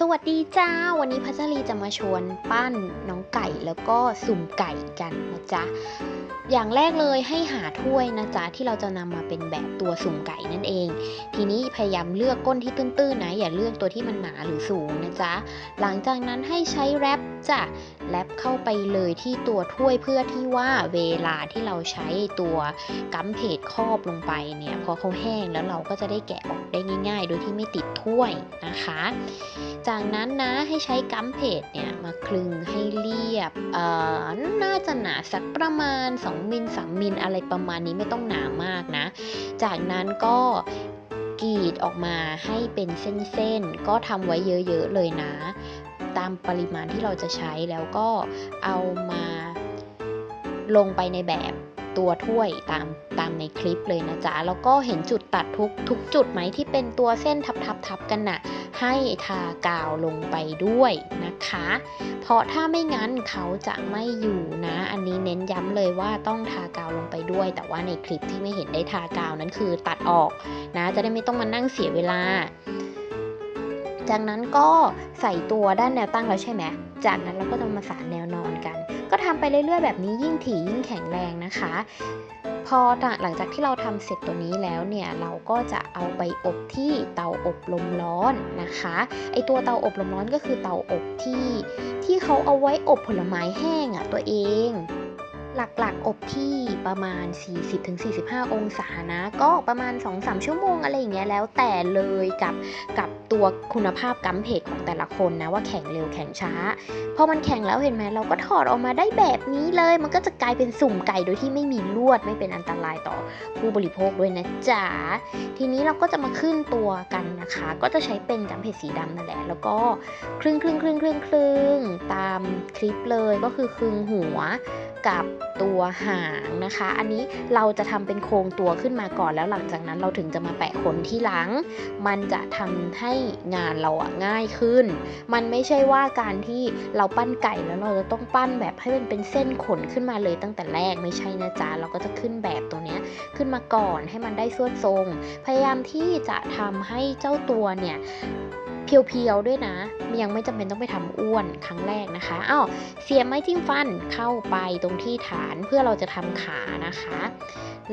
สวัสดีจ้า วันนี้พัชรีจะมาชวนปั้นน้องไก่แล้วก็สุ่มไก่กันนะจ๊ะ อย่างแรกเลยให้หาถ้วยนะจ๊ะที่เราจะนำมาเป็นแบบตัวสุ่มไก่นั่นเอง ทีนี้พยายามเลือกก้นที่ตื้นๆนะ อย่าเลือกตัวที่มันหนาหรือสูงนะจ๊ะ หลังจากนั้นให้ใช้แรปจ้ะแรปเข้าไปเลยที่ตัวถ้วยเพื่อที่ว่าเวลาที่เราใช้ตัวกัมเพจครอบลงไปเนี่ยพอเขาแห้งแล้วเราก็จะได้แกะออกได้ง่าย ๆ โดยที่ไม่ติดถ้วยนะคะจากนั้นนะให้ใช้กัมเพจเนี่ยมาคลึงให้เรียบเอ่อน่าจะหนาสักประมาณ 2มิล3มิลอะไรประมาณนี้ไม่ต้องหนามากนะ จากนั้นก็กรีดออกมาให้เป็นเส้นๆ ก็ทำไว้เยอะๆเลยนะ ตามปริมาณที่เราจะใช้แล้วก็เอามาลงไปในแบบ ตัวถ้วยตามตามในคลิปเลยนะจ๊ะ แล้วก็เห็นจุดตัดทุกทุกจุดไหมที่เป็นตัวเส้นทับทับทับกันน่ะ ให้ทากาวลงไปด้วยนะคะ เพราะถ้าไม่งั้นเขาจะไม่อยู่นะ อันนี้เน้นย้ำเลยว่าต้องทากาวลงไปด้วย แต่ว่าในคลิปที่ไม่เห็นได้ทากาวนั้นคือตัดออกนะ จะได้ไม่ต้องมานั่งเสียเวลา จากนั้นก็ใส่ตัวด้านแนวตั้งแล้วใช่ไหมจากนั้นเราก็จะมาสานแนวนอนกัน ทำไปเรื่อยๆแบบนี้ยิ่งถี่ยิ่งแข็งแรงนะคะ พอหลังจากที่เราทำเสร็จตัวนี้แล้วเนี่ยเราก็จะเอาไปอบที่เตาอบลมร้อนนะคะไอตัวเตาอบลมร้อนก็คือเตาอบที่ที่เขาเอาไว้อบผลไม้แห้งอะ่ะตัวเอง หลักๆ อบที่ประมาณ 40-45 องศานะ ก็ประมาณ 2-3 ชั่วโมงอะไรอย่างเงี้ยแล้วแต่เลยกับกับตัวคุณภาพกัมเพจของแต่ละคนนะว่าแข็งเร็วแข็งช้า พอมันแข็งแล้วเห็นไหมเราก็ถอดออกมาได้แบบนี้เลย มันก็จะกลายเป็นสุ่มไก่โดยที่ไม่มีลวดไม่เป็นอันตรายต่อผู้บริโภคด้วยนะจ๊ะทีนี้เราก็จะมาขึ้นตัวกันนะคะ ก็จะใช้เป็นกัมเพจสีดำนั่นแหละ แล้วก็ครึ่งครึ่งครึ่งครึ่งครึ่งตามคลิปเลยก็คือครึ่งหัว กับตัวหางนะคะ อันนี้เราจะทำเป็นโครงตัวขึ้นมาก่อนแล้วหลังจากนั้นเราถึงจะมาแปะขนที่หลัง มันจะทำให้งานเราอะง่ายขึ้น มันไม่ใช่ว่าการที่เราปั้นไก่แล้วเราจะต้องปั้นแบบให้มันเป็นเส้นขนขึ้นมาเลยตั้งแต่แรกไม่ใช่นะจ๊ะเราก็จะขึ้นแบบตัวเนี้ยขึ้นมาก่อนให้มันได้สวดทรง พยายามที่จะทำให้เจ้าตัวเนี่ย เพียวๆด้วยนะยังไม่จำเป็นต้องไปทำอ้วนครั้งแรกนะคะอ้าวเสียบไม้จิ้มฟันเข้าไปตรงที่ฐานเพื่อเราจะทำขานะคะ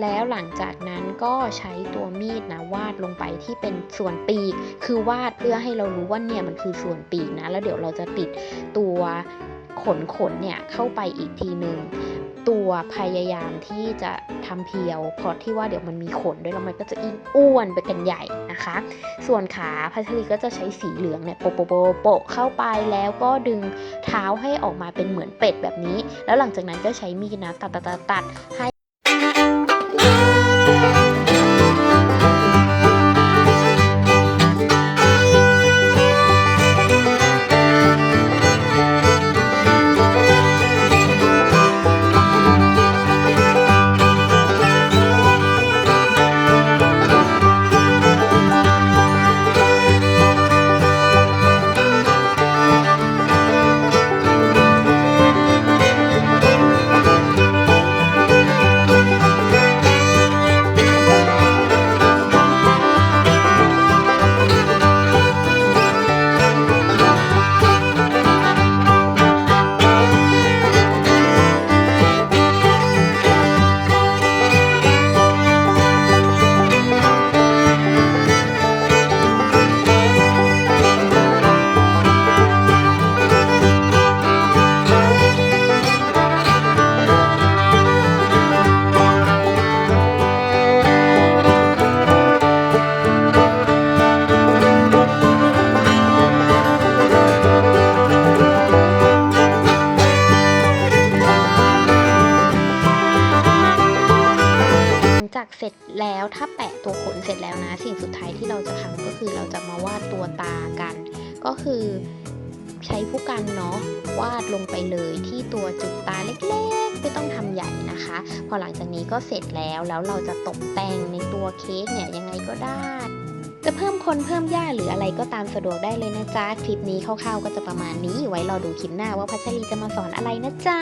แล้วหลังจากนั้นก็ใช้ตัวมีดนะวาดลงไปที่เป็นส่วนปีก คือวาดเพื่อให้เรารู้ว่าเนี่ยมันคือส่วนปีกนะ แล้วเดี๋ยวเราจะติดตัวขนขนเนี่ยเข้าไปอีกทีหนึ่ง ตัวพยายามที่จะทำเพียวเพราะที่ว่าเดี๋ยวมันมีขนด้วยแล้วมันก็จะอิ่งอ้วนไปกันใหญ่นะคะ ส่วนขาพัชรีก็จะใช้สีเหลืองเนี่ยโปะโปะโปะเข้าไปแล้วก็ดึงเท้าให้ออกมาเป็นเหมือนเป็ดแบบนี้ แล้วหลังจากนั้นก็ใช้มีดนะตัดตัดตัดตัดให้ เสร็จแล้วถ้าแปะตัวขนเสร็จแล้วนะ สิ่งสุดท้ายที่เราจะทำก็คือเราจะมาวาดตัวตากัน ก็คือใช้ผู้กันเนาะวาดลงไปเลยที่ตัวจุดตาเล็กๆ ไม่ต้องทำใหญ่นะคะ พอหลังจากนี้ก็เสร็จแล้วแล้วเราจะตกแต่งในตัวเค้กเนี่ยยังไงก็ได้จะเพิ่มคนเพิ่มหญ้าหรืออะไรก็ตามสะดวกได้เลยนะจ๊ะ คลิปนี้คร่าวๆก็จะประมาณนี้ ไว้รอดูคลิปหน้าว่าพัชรีจะมาสอนอะไรนะจ๊ะ